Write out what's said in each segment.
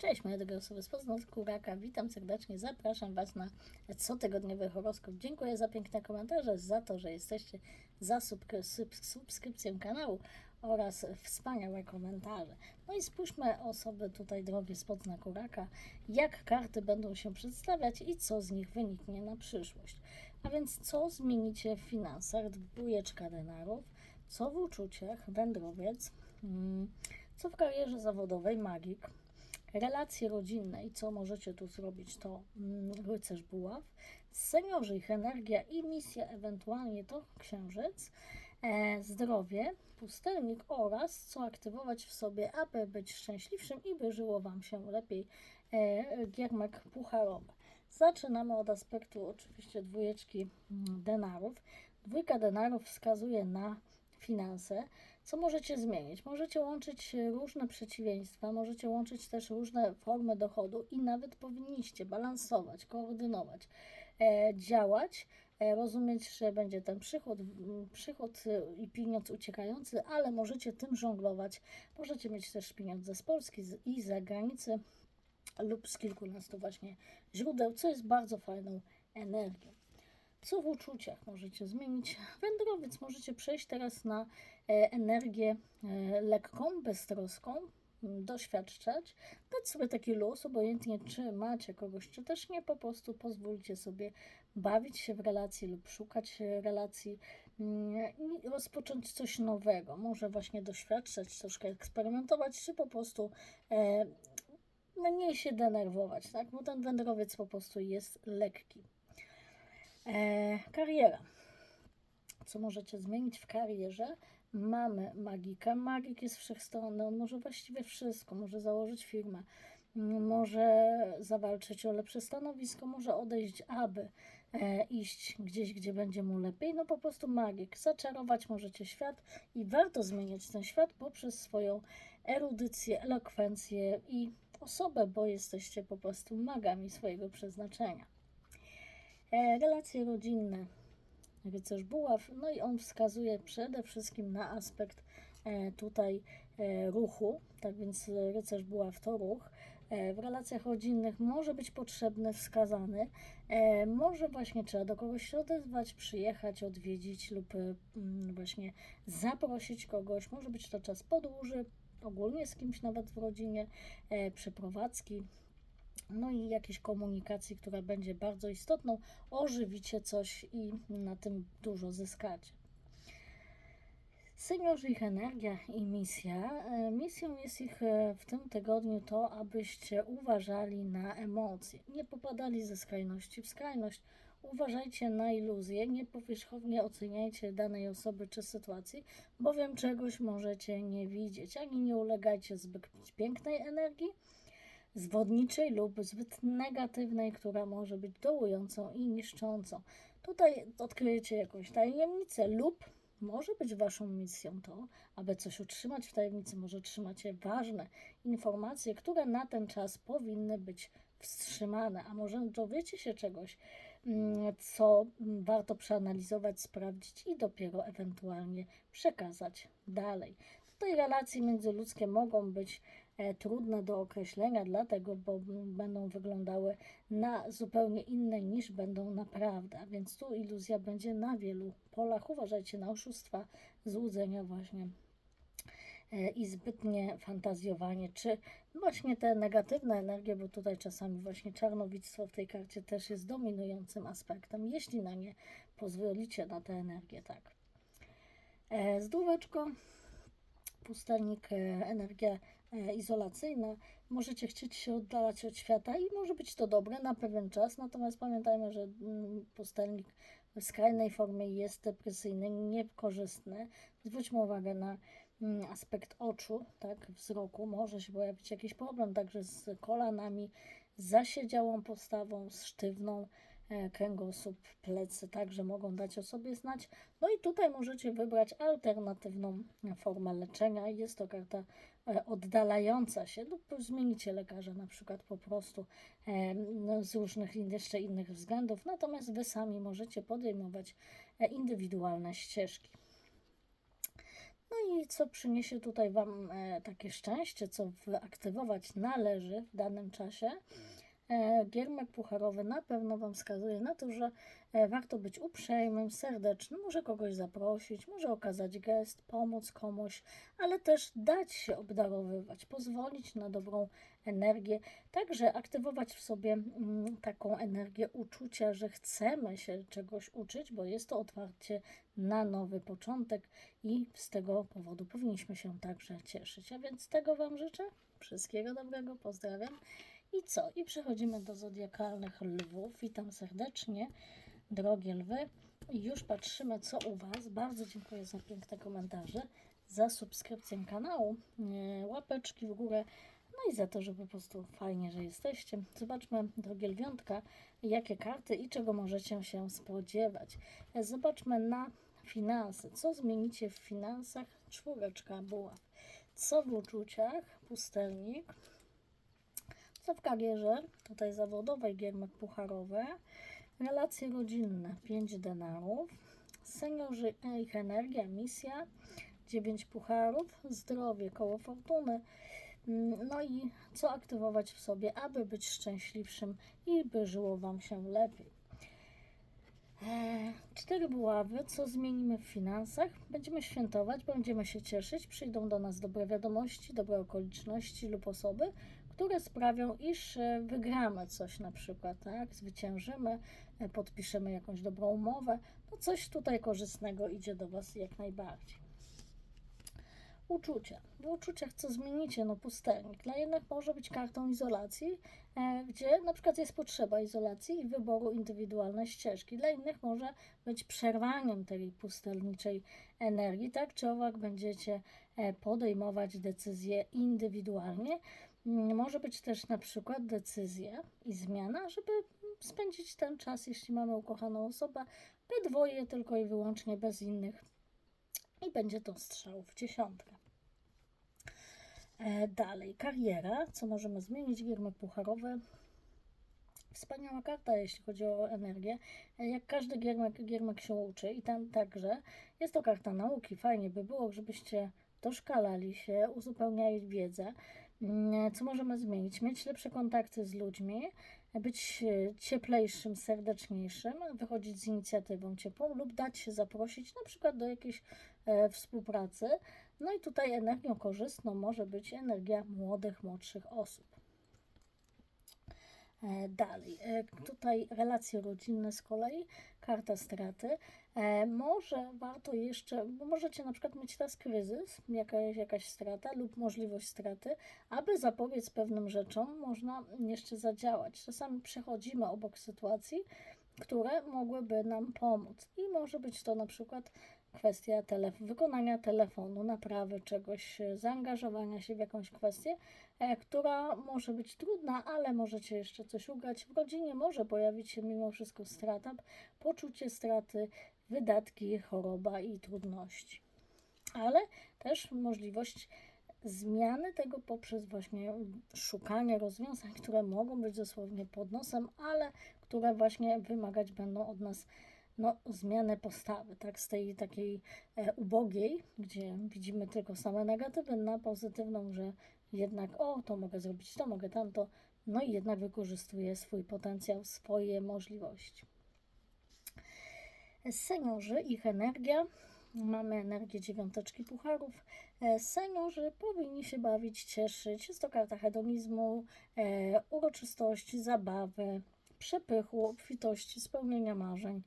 Cześć moje drogie osoby z Poznań Kuraka, witam serdecznie, zapraszam Was na cotygodniowy horoskop. Dziękuję za piękne komentarze, za to, że jesteście za subskry- sub- subskrypcją kanału oraz wspaniałe komentarze. No i spójrzmy osoby tutaj drogie z Poznań Kuraka, jak karty będą się przedstawiać i co z nich wyniknie na przyszłość. A więc co zmienicie w finansach, dwójeczka denarów, co w uczuciach, wędrowiec, mm, co w karierze zawodowej, magik, relacje rodzinne i co możecie tu zrobić, to mm, rycerz buław, seniorzy, ich energia i misja, ewentualnie to księżyc, e, zdrowie, pustelnik oraz co aktywować w sobie, aby być szczęśliwszym i by żyło Wam się lepiej, e, giermek pucharowy. Zaczynamy od aspektu oczywiście dwójeczki mm, denarów. Dwójka denarów wskazuje na finanse, co możecie zmienić? Możecie łączyć różne przeciwieństwa, możecie łączyć też różne formy dochodu i nawet powinniście balansować, koordynować, e, działać, e, rozumieć, że będzie ten przychód, przychód i pieniądz uciekający, ale możecie tym żonglować. Możecie mieć też pieniądze z Polski i z zagranicy lub z kilkunastu właśnie źródeł, co jest bardzo fajną energią. Co w uczuciach możecie zmienić? Wędrowiec możecie przejść teraz na e, energię e, lekką, beztroską, m, doświadczać, dać sobie taki luz, obojętnie czy macie kogoś, czy też nie, po prostu pozwólcie sobie bawić się w relacji lub szukać relacji mm, i rozpocząć coś nowego. Może właśnie doświadczać, troszkę eksperymentować, czy po prostu e, mniej się denerwować, tak? Bo ten wędrowiec po prostu jest lekki. E, kariera. Co możecie zmienić w karierze? Mamy magika. Magik jest wszechstronny, on może właściwie wszystko. Może założyć firmę, może zawalczyć o lepsze stanowisko, może odejść, aby e, iść gdzieś, gdzie będzie mu lepiej. No po prostu magik. Zaczarować możecie świat i warto zmieniać ten świat poprzez swoją erudycję, elokwencję i osobę, bo jesteście po prostu magami swojego przeznaczenia. E, relacje rodzinne, rycerz buław, no i on wskazuje przede wszystkim na aspekt e, tutaj e, ruchu, tak więc rycerz buław to ruch. W relacjach rodzinnych może być potrzebny, wskazany, może właśnie trzeba do kogoś się odezwać, przyjechać, odwiedzić lub mm, właśnie zaprosić kogoś, może być to czas podróży, ogólnie z kimś nawet w rodzinie, przeprowadzki, no i jakiejś komunikacji, która będzie bardzo istotną, ożywicie coś i na tym dużo zyskacie. Seniorzy, ich energia i misja. E, Misją jest ich e, w tym tygodniu to, abyście uważali na emocje, nie popadali ze skrajności w skrajność. Uważajcie na iluzje, nie powierzchownie oceniajcie danej osoby czy sytuacji, bowiem czegoś możecie nie widzieć, ani nie ulegajcie zbyt pięknej energii, zwodniczej lub zbyt negatywnej, która może być dołującą i niszczącą. Tutaj odkryjecie jakąś tajemnicę lub może być waszą misją to, aby coś utrzymać w tajemnicy, może trzymacie ważne informacje, które na ten czas powinny być wstrzymane, a może dowiecie się czegoś, mm, co warto przeanalizować, sprawdzić i dopiero ewentualnie przekazać dalej. Tutaj relacje międzyludzkie mogą być trudne do określenia, dlatego, bo będą wyglądały na zupełnie inne niż będą naprawdę, a więc tu iluzja będzie na wielu polach. Uważajcie na oszustwa, złudzenia właśnie e, i zbytnie fantazjowanie, czy właśnie te negatywne energie, bo tutaj czasami właśnie czarnowictwo w tej karcie też jest dominującym aspektem, jeśli na nie pozwolicie na tę energię, tak. E, Zdróweczko, pustelnik, e, energia e, izolacyjna. Możecie chcieć się oddalać od świata i może być to dobre na pewien czas, natomiast pamiętajmy, że mm, pustelnik w skrajnej formie jest depresyjny, niekorzystny. Zwróćmy uwagę na mm, aspekt oczu, tak, wzroku. Może się pojawić jakiś problem także z kolanami, z zasiedziałą postawą, z sztywną e, kręgosłup, plecy także mogą dać o sobie znać. No i tutaj możecie wybrać alternatywną formę leczenia. Jest to karta e, oddalająca się lub zmienicie lekarza na przykład po prostu e, no, z różnych jeszcze innych względów. Natomiast Wy sami możecie podejmować e, indywidualne ścieżki. No i co przyniesie tutaj Wam e, takie szczęście, co wyaktywować należy w danym czasie. E, Giermek pucharowy na pewno Wam wskazuje na to, że e, warto być uprzejmym, serdecznym, może kogoś zaprosić, może okazać gest, pomóc komuś, ale też dać się obdarowywać, pozwolić na dobrą energię, także aktywować w sobie mm, taką energię uczucia, że chcemy się czegoś uczyć, bo jest to otwarcie na nowy początek i z tego powodu powinniśmy się także cieszyć. A więc tego Wam życzę. Wszystkiego dobrego, pozdrawiam. I co? I przechodzimy do zodiakalnych lwów. Witam serdecznie, drogie lwy. Już patrzymy, co u Was. Bardzo dziękuję za piękne komentarze, za subskrypcję kanału, e, łapeczki w górę, no i za to, że po prostu fajnie, że jesteście. Zobaczmy, drogie lwiątka, jakie karty i czego możecie się spodziewać. E, Zobaczmy na finanse. Co zmienicie w finansach? Czwóreczka buław. Co w uczuciach? Pustelnik. W karierze? Tutaj zawodowej, giermek pucharowe. Relacje rodzinne, 5 denarów. Seniorzy, ich energia, misja, 9 pucharów. Zdrowie, koło fortuny. Mm, No i co aktywować w sobie, aby być szczęśliwszym i by żyło Wam się lepiej. Eee, Cztery buławy, co zmienimy w finansach? Będziemy świętować, będziemy się cieszyć, przyjdą do nas dobre wiadomości, dobre okoliczności lub osoby, które sprawią, iż e, wygramy coś na przykład, tak? Zwyciężymy, e, podpiszemy jakąś dobrą umowę. No coś tutaj korzystnego idzie do Was jak najbardziej. Uczucia. W uczuciach co zmienicie? No pustelnik. Dla jednych może być kartą izolacji, e, gdzie na przykład jest potrzeba izolacji i wyboru indywidualnej ścieżki. Dla innych może być przerwaniem tej pustelniczej energii, tak czy owak będziecie podejmować decyzje indywidualnie. Może być też na przykład decyzja i zmiana, żeby spędzić ten czas, jeśli mamy ukochaną osobę, we dwoje tylko i wyłącznie bez innych. I będzie to strzał w dziesiątkę. E, dalej, kariera. Co możemy zmienić? Giermek pucharowy. Wspaniała karta, jeśli chodzi o energię. E, Jak każdy giermek, giermek się uczy i tam także jest to karta nauki. Fajnie by było, żebyście doszkalali się, uzupełniali wiedzę. Mm, Co możemy zmienić? Mieć lepsze kontakty z ludźmi, być e, cieplejszym, serdeczniejszym, wychodzić z inicjatywą ciepłą lub dać się zaprosić na przykład do jakiejś e, współpracy. No i tutaj energią korzystną może być energia młodych, młodszych osób. E, Dalej, e, tutaj relacje rodzinne z kolei, karta straty. E, Może warto jeszcze, bo możecie na przykład mieć teraz kryzys, jakaś, jakaś strata lub możliwość straty, aby zapobiec pewnym rzeczom, można jeszcze zadziałać. Czasami przechodzimy obok sytuacji, które mogłyby nam pomóc i może być to na przykład kwestia telef- wykonania telefonu, naprawy czegoś, zaangażowania się w jakąś kwestię, e, która może być trudna, ale możecie jeszcze coś ugrać. W rodzinie może pojawić się mimo wszystko strata, poczucie straty, wydatki, choroba i trudności. Ale też możliwość zmiany tego poprzez właśnie szukanie rozwiązań, które mogą być dosłownie pod nosem, ale które właśnie wymagać będą od nas no, zmiany postawy, tak, z tej takiej e, ubogiej, gdzie widzimy tylko same negatywy, na pozytywną, że jednak o, to mogę zrobić, to mogę tamto, no i jednak wykorzystuję swój potencjał, swoje możliwości. Seniorzy, ich energia. Mamy energię dziewiąteczki pucharów. E, Seniorzy powinni się bawić, cieszyć. Jest to karta hedonizmu, e, uroczystości, zabawy, przepychu, obfitości, spełnienia marzeń, e,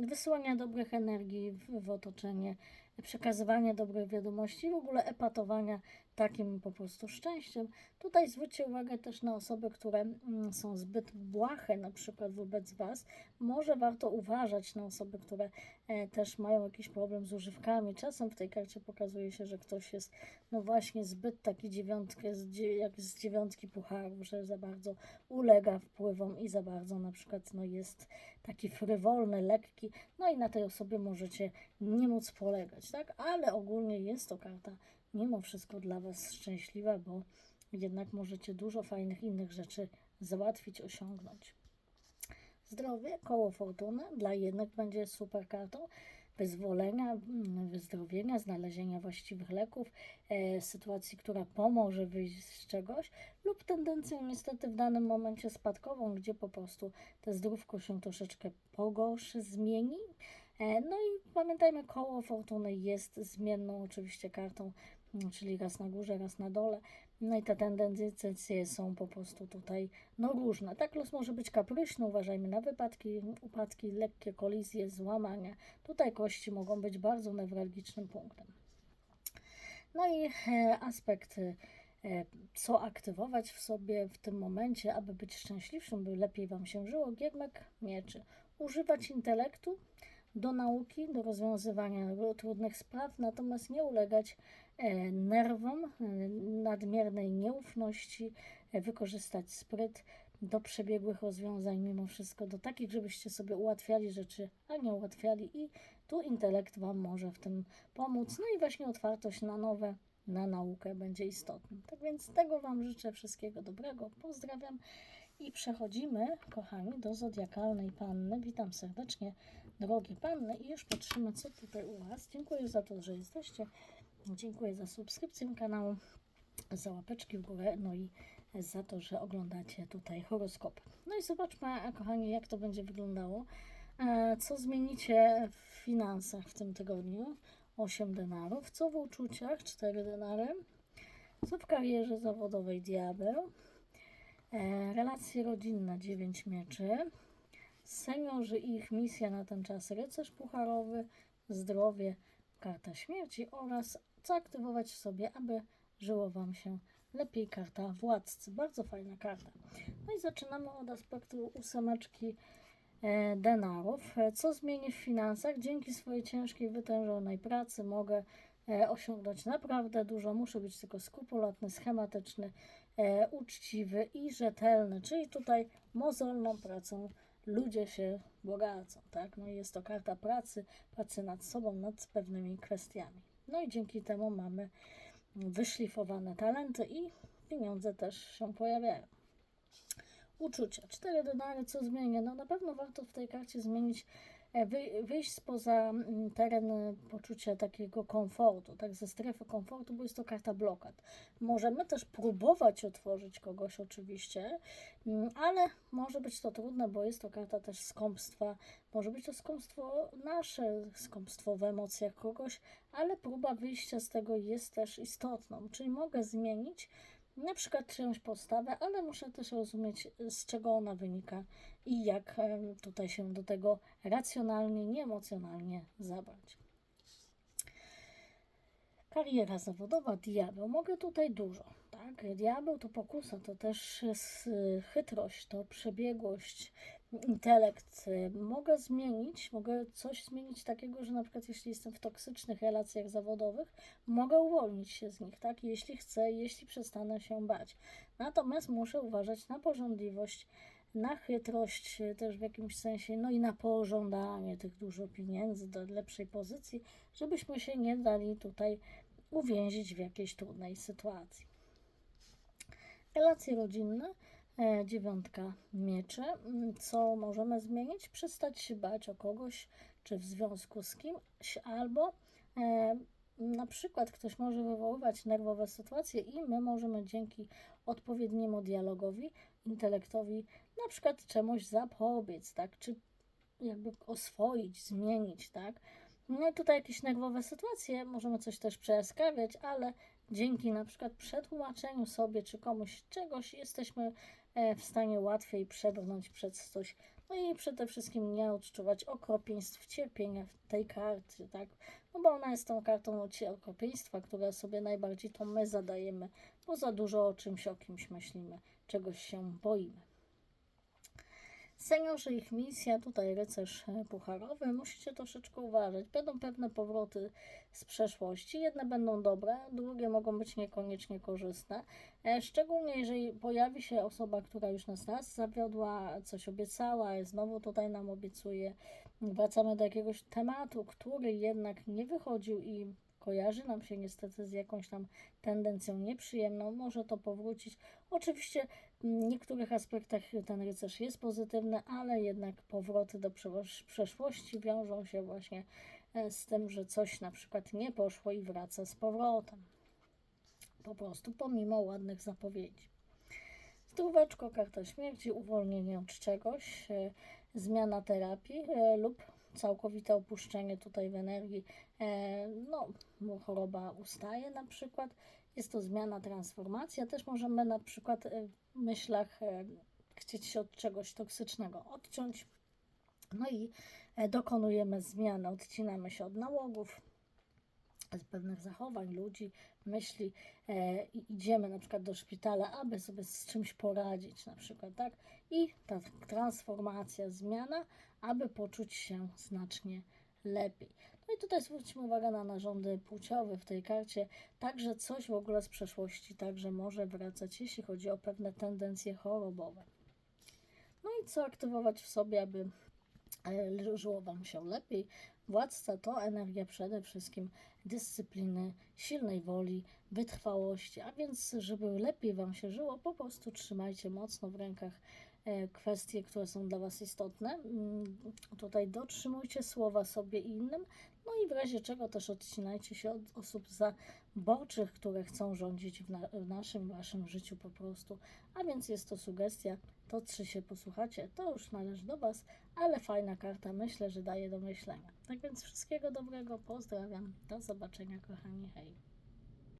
wysyłania dobrych energii w, w otoczenie, przekazywania dobrych wiadomości, w ogóle epatowania takim po prostu szczęściem. Tutaj zwróćcie uwagę też na osoby, które mm, są zbyt błahe na przykład wobec Was. Może warto uważać na osoby, które e, też mają jakiś problem z używkami. Czasem w tej karcie pokazuje się, że ktoś jest no właśnie zbyt taki dziewiątkę, z dzie- jak z dziewiątki pucharów, że za bardzo ulega wpływom i za bardzo na przykład no jest taki frywolny, lekki, no i na tej osobie możecie nie móc polegać, tak? Ale ogólnie jest to karta mimo wszystko dla Was szczęśliwa, bo jednak możecie dużo fajnych innych rzeczy załatwić, osiągnąć. Zdrowie, koło fortuny, dla jednych będzie super kartą, wyzwolenia, mm, wyzdrowienia, znalezienia właściwych leków, e, sytuacji, która pomoże wyjść z czegoś, lub tendencją niestety w danym momencie spadkową, gdzie po prostu te zdrówko się troszeczkę pogorszy, zmieni. E, No i pamiętajmy, koło fortuny jest zmienną oczywiście kartą, mm, czyli raz na górze, raz na dole. No i te tendencje są po prostu tutaj no różne. Tak los może być kapryśny, uważajmy na wypadki, upadki, lekkie kolizje, złamania. Tutaj kości mogą być bardzo newralgicznym punktem. No i e, aspekt, e, co aktywować w sobie w tym momencie, aby być szczęśliwszym, by lepiej Wam się żyło. Giermek mieczy. Używać intelektu do nauki, do rozwiązywania ro- trudnych spraw, natomiast nie ulegać e, nerwom, e, nadmiernej nieufności, e, wykorzystać spryt do przebiegłych rozwiązań mimo wszystko, do takich, żebyście sobie ułatwiali rzeczy, a nie ułatwiali i tu intelekt Wam może w tym pomóc. No i właśnie otwartość na nowe, na naukę będzie istotna. Tak więc tego Wam życzę wszystkiego dobrego. Pozdrawiam i przechodzimy, kochani, do zodiakalnej panny. Witam serdecznie, drogie panny i już patrzymy, co tutaj u Was. Dziękuję za to, że jesteście. Dziękuję za subskrypcję kanału, za łapeczki w górę, no i za to, że oglądacie tutaj horoskop. No i zobaczmy, kochani, jak to będzie wyglądało. E, Co zmienicie w finansach w tym tygodniu? 8 denarów. Co w uczuciach? 4 denary. Co w karierze zawodowej? Diabeł. E, Relacje rodzinne 9 mieczy. Seniorzy i ich misja na ten czas rycerz pucharowy, zdrowie, karta śmierci oraz co aktywować w sobie, aby żyło Wam się lepiej karta władcy. Bardzo fajna karta. No i zaczynamy od aspektu ósemeczki e, denarów. E, Co zmieni w finansach? Dzięki swojej ciężkiej, wytężonej pracy mogę e, osiągnąć naprawdę dużo. Muszę być tylko skrupulatny, schematyczny, uczciwy i rzetelny. Czyli tutaj mozolną pracą ludzie się bogacą, tak? No i jest to karta pracy, pracy nad sobą, nad pewnymi kwestiami. No i dzięki temu mamy wyszlifowane talenty i pieniądze też się pojawiają. Uczucia. Cztery denary, co zmienię? No na pewno warto w tej karcie zmienić, wy, wyjść spoza mm, teren e, poczucia takiego komfortu, tak, ze strefy komfortu, bo jest to karta blokad. Możemy też próbować otworzyć kogoś oczywiście, mm, ale może być to trudne, bo jest to karta też skąpstwa. Może być to skąpstwo nasze, skąpstwo w emocjach kogoś, ale próba wyjścia z tego jest też istotną. Czyli mogę zmienić na przykład czyjąś postawę, ale muszę też rozumieć, z czego ona wynika i jak tutaj się do tego racjonalnie, nie emocjonalnie zabrać. Kariera zawodowa, diabeł. Mogę tutaj dużo, tak? Diabeł to pokusa, to też jest y, chytrość, to przebiegłość, intelekt. Y, Mogę zmienić, mogę coś zmienić takiego, że na przykład jeśli jestem w toksycznych relacjach zawodowych, mogę uwolnić się z nich, tak? Jeśli chcę, jeśli przestanę się bać. Natomiast muszę uważać na porządliwość, na chytrość y, też w jakimś sensie, no i na pożądanie tych dużo pieniędzy do lepszej pozycji, żebyśmy się nie dali tutaj uwięzić w jakiejś trudnej sytuacji. Relacje rodzinne, dziewiątka mieczy. Mm, Co możemy zmienić? Przestać się bać o kogoś, czy w związku z kimś, albo e, na przykład ktoś może wywoływać nerwowe sytuacje i my możemy dzięki odpowiedniemu dialogowi, intelektowi, na przykład czemuś zapobiec, tak? Czy jakby oswoić, zmienić, tak? No i tutaj jakieś nerwowe sytuacje, możemy coś też przejaskawiać, ale dzięki na przykład przetłumaczeniu sobie czy komuś czegoś jesteśmy e, w stanie łatwiej przebrnąć przez coś. No i przede wszystkim nie odczuwać okropieństw, cierpienia w tej karcie, tak? No bo ona jest tą kartą okropieństwa, które sobie najbardziej to my zadajemy, bo za dużo o czymś, o kimś myślimy, czegoś się boimy. Seniorzy, ich misja, tutaj rycerz e, pucharowy, musicie troszeczkę uważać. Będą pewne powroty z przeszłości. Jedne będą dobre, drugie mogą być niekoniecznie korzystne. E, Szczególnie jeżeli pojawi się osoba, która już nas raz zawiodła, coś obiecała, znowu tutaj nam obiecuje. Wracamy do jakiegoś tematu, który jednak nie wychodził i kojarzy nam się niestety z jakąś tam tendencją nieprzyjemną, może to powrócić. Oczywiście w niektórych aspektach ten rycerz jest pozytywny, ale jednak powroty do przeszłości wiążą się właśnie e, z tym, że coś na przykład nie poszło i wraca z powrotem. Po prostu pomimo ładnych zapowiedzi. Zdróweczko, karta śmierci, uwolnienie od czegoś, e, zmiana terapii e, lub całkowite opuszczenie tutaj w energii, no, choroba ustaje na przykład. Jest to zmiana, transformacja. Też możemy na przykład e, w myślach e, chcieć się od czegoś toksycznego odciąć. No i e, dokonujemy zmiany, odcinamy się od nałogów, z pewnych zachowań ludzi, myśli e, i idziemy na przykład do szpitala, aby sobie z czymś poradzić, na przykład, tak? I ta transformacja, zmiana, aby poczuć się znacznie lepiej. Tutaj zwróćmy uwagę na narządy płciowe w tej karcie, także coś w ogóle z przeszłości także może wracać, jeśli chodzi o pewne tendencje chorobowe. No i co aktywować w sobie, aby e, żyło Wam się lepiej. Władca to energia przede wszystkim dyscypliny, silnej woli, wytrwałości, a więc, żeby lepiej Wam się żyło, po prostu trzymajcie mocno w rękach e, kwestie, które są dla Was istotne. Mm, Tutaj dotrzymujcie słowa sobie i innym, no i w razie czego też odcinajcie się od osób zaborczych, które chcą rządzić w, na, w naszym, Waszym życiu po prostu. A więc jest to sugestia, to czy się posłuchacie, to już należy do Was, ale fajna karta, myślę, że daje do myślenia. Tak więc wszystkiego dobrego, pozdrawiam, do zobaczenia kochani, hej.